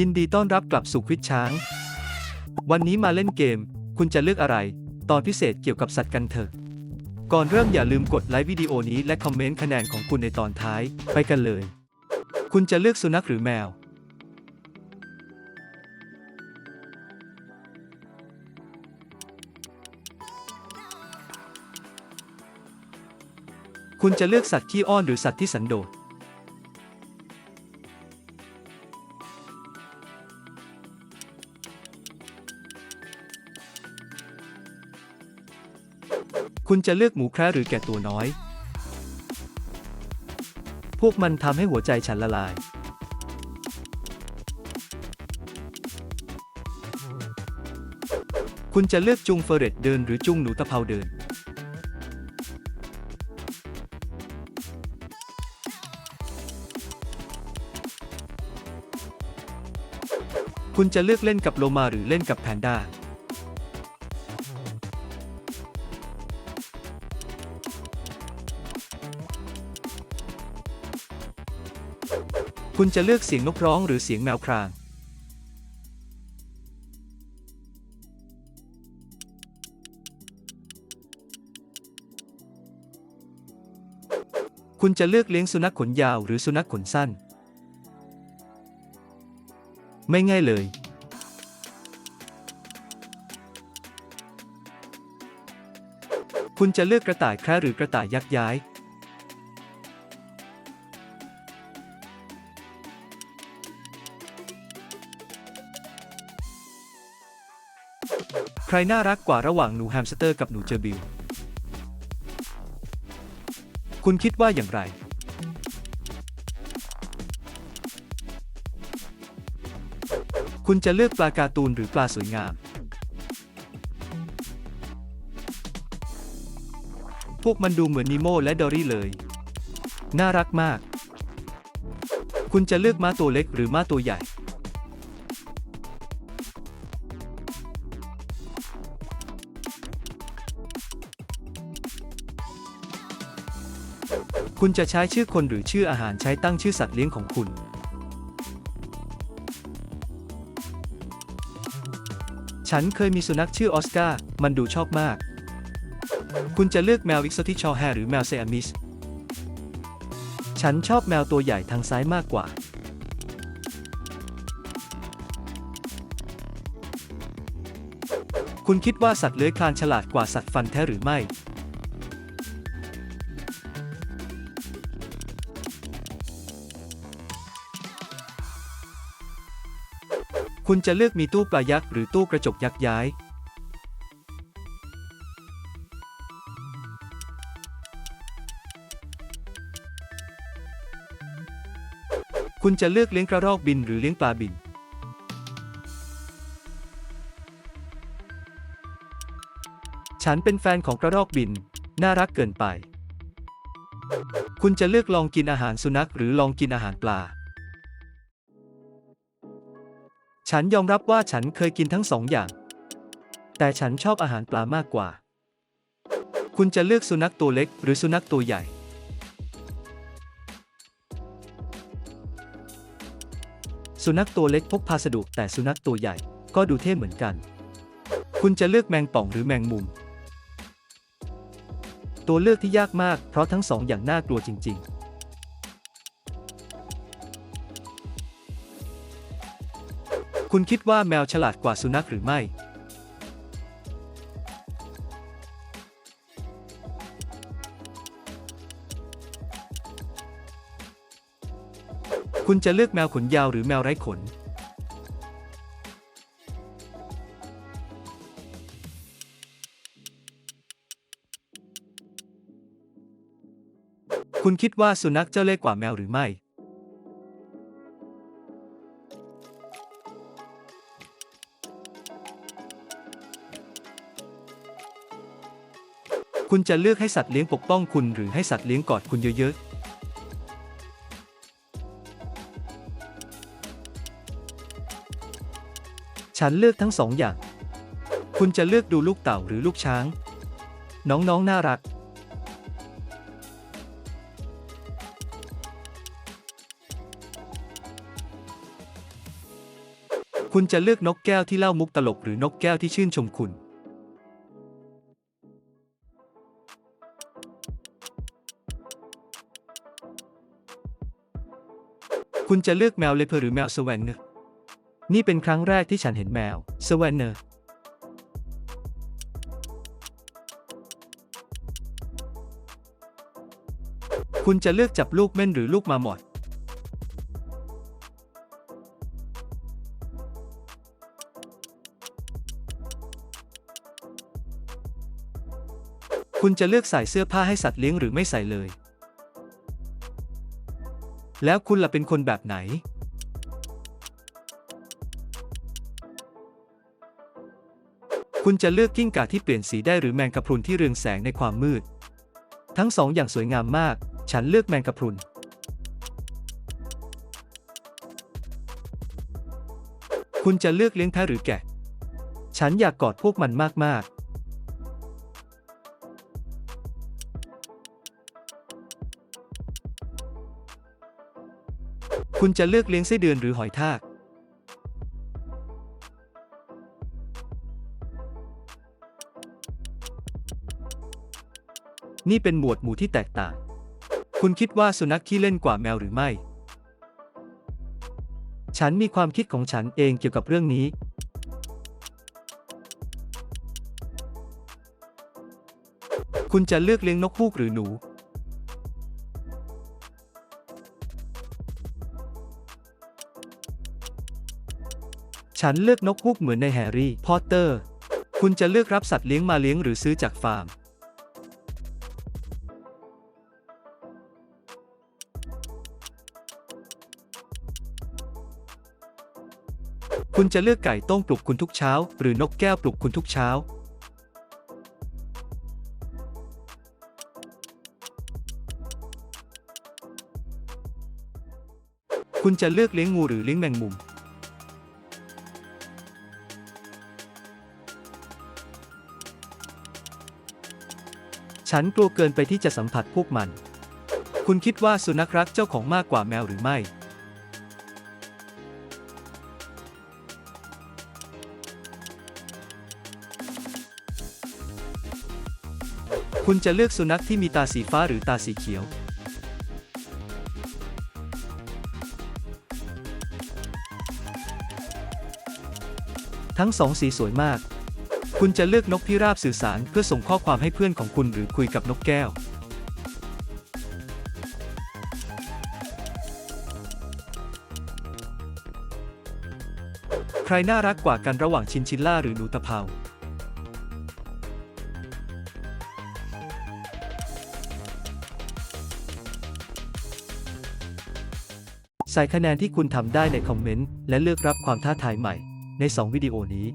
ยินดีต้อนรับกลับสู่ควิดช้าง วันนี้มาเล่นเกม คุณจะเลือกอะไร ตอนพิเศษเกี่ยวกับสัตว์กันเถอะ ก่อนเริ่มอย่าลืมกดไลค์วิดีโอนี้และคอมเมนต์คะแนนของคุณในตอนท้าย ไปกันเลย คุณจะเลือกสุนัขหรือแมว คุณจะเลือกสัตว์ขี้อ้อนหรือสัตว์ที่สันโดษ คุณจะเลือกหมูแคระหรือแกะตัวน้อย พวกมันทำให้หัวใจฉันละลาย คุณจะเลือกจุงเฟอร์เรตเดินหรือจุงหนูตะเภาเดิน คุณจะเลือกเล่นกับโลมาหรือเล่นกับแพนด้า คุณจะเลือกเสียงนกร้องหรือเสียงแมวคราง คุณจะเลือกเลี้ยงสุนัขขนยาวหรือสุนัขขนสั้น ไม่ง่ายเลย คุณจะเลือกกระต่ายแคระหรือกระต่ายยักย้าย รน่ารักกว่าระหว่างหนูแฮมสเตอร์กับหนูเจอบิล คุณคิดว่าอย่างไร คุณจะเลือกปลาการ์ตูนหรือปลาสวยงาม พวกมันดูเหมือนนิโมและดอรี่เลย น่ารักมาก คุณจะเลือกม้าตัวเล็กหรือม้าตัวใหญ่ คุณจะใช้ชื่อคนหรือชื่ออาหารใช้ตั้งชื่อสัตว์เลี้ยงของคุณ ฉันเคยมีสุนัขชื่อออสการ์ มันดูชอบมาก คุณจะเลือกแมวอิกโซติชอแฮหรือแมวเซอามิส ฉันชอบแมวตัวใหญ่ทางซ้ายมากกว่า คุณคิดว่าสัตว์เลื้อยคลานฉลาดกว่าสัตว์ฟันแท้หรือไม่ คุณจะเลือกมีตู้ปลายักษ์หรือตู้กระจกยักษ์ย้าย คุณจะเลือกเลี้ยงกระรอกบินหรือเลี้ยงปลาบิน ฉันเป็นแฟนของกระรอกบิน น่ารักเกินไป คุณจะเลือกลองกินอาหารสุนัขหรือลองกินอาหารปลา ฉันยอมรับว่าฉันเคยกินทั้งสองอย่าง แต่ฉันชอบอาหารปลามากกว่า คุณจะเลือกสุนัขตัวเล็กหรือสุนัขตัวใหญ่ สุนัขตัวเล็กพกพาสะดวกแต่สุนัขตัวใหญ่ก็ดูเท่เหมือนกัน คุณจะเลือกแมงป่องหรือแมงมุม ตัวเลือกที่ยากมากเพราะทั้งสองอย่างน่ากลัวจริง ๆ คุณคิดว่าแมวฉลาดกว่าสุนัขหรือไม่ คุณจะเลือกแมวขนยาวหรือแมวไร้ขน คุณคิดว่าสุนัขเจ้าเล่ห์กว่าแมวหรือไม่ คุณจะเลือกให้สัตว์เลี้ยงปกป้องคุณหรือให้สัตว์เลี้ยงกอดคุณเยอะๆฉันเลือกทั้งสองอย่าง คุณจะเลือกดูลูกเต่าหรือลูกช้าง น้องๆนน่ารัก คุณจะเลือกนกแก้วที่เล่ามุกตลกหรือนกแก้วที่ชื่นชมคุณ คุณจะเลือกแมวเลเพอร์หรือแมวสแวนเนอร์นี่เป็นครั้งแรกที่ฉันเห็นแมวสแวนเนอร์คุณจะเลือกจับลูกเม่นหรือลูกมาหมอดคุณจะเลือกใส่เสื้อผ้าให้สัตว์เลี้ยงหรือไม่ใส่เลย แล้วคุณล่ะเป็นคนแบบไหนคุณจะเลือกกิ้งก่าที่เปลี่ยนสีได้หรือแมงกะพรุนที่เรืองแสงในความมืด ทั้งสองอย่างสวยงามมาก ฉันเลือกแมงกะพรุน คุณจะเลือกเลี้ยงแพะหรือแกะ ฉันอยากกอดพวกมันมากๆ คุณจะเลือกเลี้ยงไส้เดือนหรือหอยทาก นี่เป็นหมวดหมู่ที่แตกต่าง คุณคิดว่าสุนัขขี้เล่นกว่าแมวหรือไม่ ฉันมีความคิดของฉันเองเกี่ยวกับเรื่องนี้ คุณจะเลือกเลี้ยงนกฮูกหรือหนู ฉันเลือกนกฮูกเหมือนในแฮร์รี่ พอตเตอร์ คุณจะเลือกรับสัตว์เลี้ยงมาเลี้ยงหรือซื้อจากฟาร์ม คุณจะเลือกไก่ต้มปลุกคุณทุกเช้า หรือนกแก้วปลุกคุณทุกเช้าคุณจะเลือกเลี้ยงงูหรือเลี้ยงแมงมุม ฉันกลัวเกินไปที่จะสัมผัสพวกมัน คุณคิดว่าสุนัขรักเจ้าของมากกว่าแมวหรือไม่ คุณจะเลือกสุนัขที่มีตาสีฟ้าหรือตาสีเขียว ทั้งสองสีสวยมาก คุณจะเลือกนกพิราบสื่อสารเพื่อส่งข้อความให้เพื่อนของคุณหรือคุยกับนกแก้ว ใครน่ารักกว่ากันระหว่างชินชิลล่าหรือหนูตะเภาใส่คะแนนที่คุณทำได้ในคอมเมนต์ และเลือกรับความท้าทายใหม่ใน 2 วิดีโอนี้